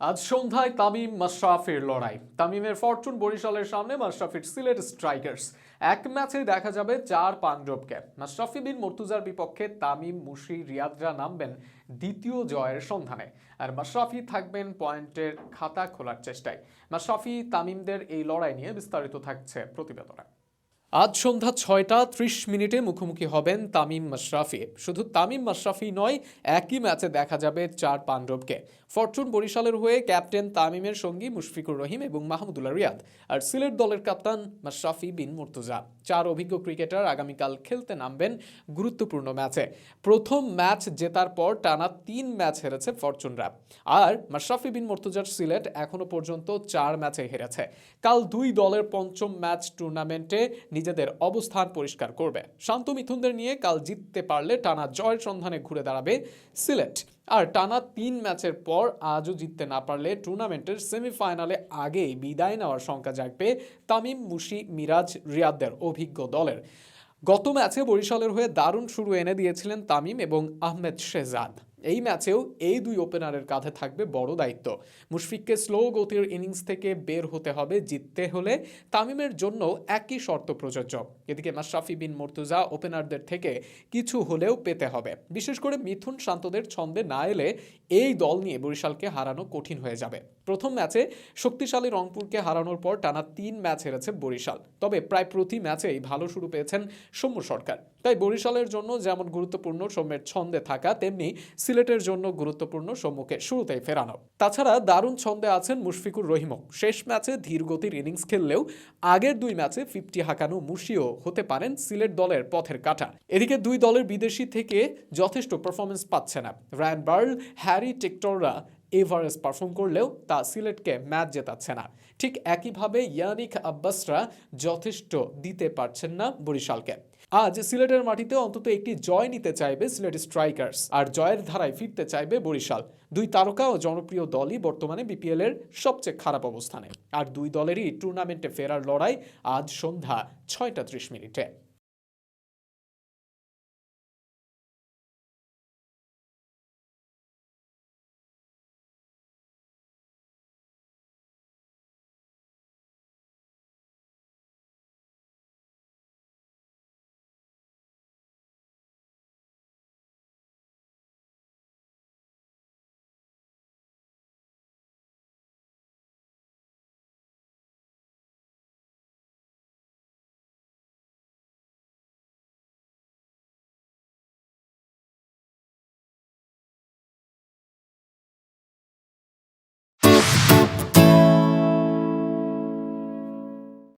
আজ সন্ধ্যায় তামিম মাশরাফির লড়াই। তামিমের ফরচুন বরিশালের সামনে মাশরাফির সিলেট স্ট্রাইকার্স। এক ম্যাচে দেখা যাবে চার পাণ্ডবকে মাশরাফি বিন মর্তুজার বিপক্ষে তামিম, মুশি, রিয়াদরা নামবেন দ্বিতীয় জয়ের সন্ধানে। আর মাশরাফি থাকবেন পয়েন্টের খাতা খোলার চেষ্টায়। মাশরাফি, তামিমদের এই লড়াই নিয়ে বিস্তারিত থাকছে প্রতিবেদনে। আজ সন্ধ্যা ছয়টা ত্রিশ মিনিটে মুখোমুখি হবেন তামিম মাশরাফি। শুধু তামিম মাশরাফি নয়, একই ম্যাচে দেখা যাবে চার পাণ্ডবকে। ফরচুন বরিশালের হয়ে ক্যাপ্টেন তামিমের সঙ্গী মুশফিকুর রহিম এবং মাহমুদুল্লাহ রিয়াদ। আর সিলেট দলের কাপ্তান মাশরাফি বিন মুর্তুজা। চার অভিজ্ঞ ক্রিকেটার আগামীকাল খেলতে নামবেন গুরুত্বপূর্ণ ম্যাচে। প্রথম ম্যাচ জেতার পর টানা তিন ম্যাচ হেরেছে ফরচুনরা। আর মাশরাফি বিন মুর্তুজার সিলেট এখনও পর্যন্ত চার ম্যাচে হেরেছে। কাল দুই দলের পঞ্চম ম্যাচ টুর্নামেন্টে নিজেদের অবস্থান পরিষ্কার করবে। শান্ত মিথুনদের নিয়ে কাল জিততে পারলে টানা জয়ের সন্ধানে ঘুরে দাঁড়াবে সিলেট। আর টানা তিন ম্যাচের পর আজও জিততে না পারলে টুর্নামেন্টের সেমিফাইনালে আগেই বিদায় নেওয়ার শঙ্কা জাগবে তামিম, মুশি, মিরাজ, রিয়াদদের অভিজ্ঞ দলের। গত ম্যাচে বরিশালের হয়ে দারুণ শুরু এনে দিয়েছিলেন তামিম এবং আহমেদ শেহজাদ। এই ম্যাচেও এই দুই ওপেনারের কাঁধে থাকবে বড় দায়িত্ব। মুশফিককে স্লো গতির ইনিংস থেকে বের হতে হবে, জিততে হলে তামিমের জন্য একই শর্ত প্রযোজ্য। এদিকে মাশরাফি বিন মর্তুজা ওপেনারদের থেকে কিছু হলেও পেতে হবে। বিশেষ করে মিথুন শান্তদের ছন্দে না এলে এই দল নিয়ে বরিশালকে হারানো কঠিন হয়ে যাবে। প্রথম ম্যাচে শক্তিশালী রংপুরকে হারানোর পর টানা তিন ম্যাচ হেরেছে বরিশাল। তবে প্রায় প্রতি ম্যাচেই ভালো শুরু পেয়েছেন সৌম্য সরকার। তাই বরিশালের জন্য যেমন গুরুত্বপূর্ণ সৌম্যের ছন্দে থাকা, তেমনি সিলেটের জন্য গুরুত্বপূর্ণ সম্মুখে শুরুতেই ফেরানো। তাছাড়া দারুণ ছন্দে আছেন মুশফিকুর রহিমও। শেষ ম্যাচে ধীরগতির ইনিংস খেললেও আগের দুই ম্যাচে ফিফটি হাঁকানো মুশিও হতে পারেন সিলেট দলের পথের কাটা। এদিকে দুই দলের বিদেশি থেকে যথেষ্ট পারফরমেন্স পাচ্ছে না। রায়ান বার্ল, হ্যারি টেক্টররা এভারেস্ট পারফর্ম করলেও তা সিলেটকে ম্যাচ জেতাচ্ছে না। ঠিক একইভাবে ইয়ানিক আব্বাসরা যথেষ্ট দিতে পারছেন না বরিশালকে। আজ সিলেটের মাটিতে অন্তত একটি জয় নিতে চাইবে সিলেট স্ট্রাইকার্স, আর জয়ের ধারায় ফিরতে চাইবে বরিশাল। দুই তারকা ও জনপ্রিয় দলই বর্তমানে বিপিএল এর সবচেয়ে খারাপ অবস্থানে। আর দুই দলেরই টুর্নামেন্টে ফেরার লড়াই আজ সন্ধ্যা ছয়টা ত্রিশ মিনিটে।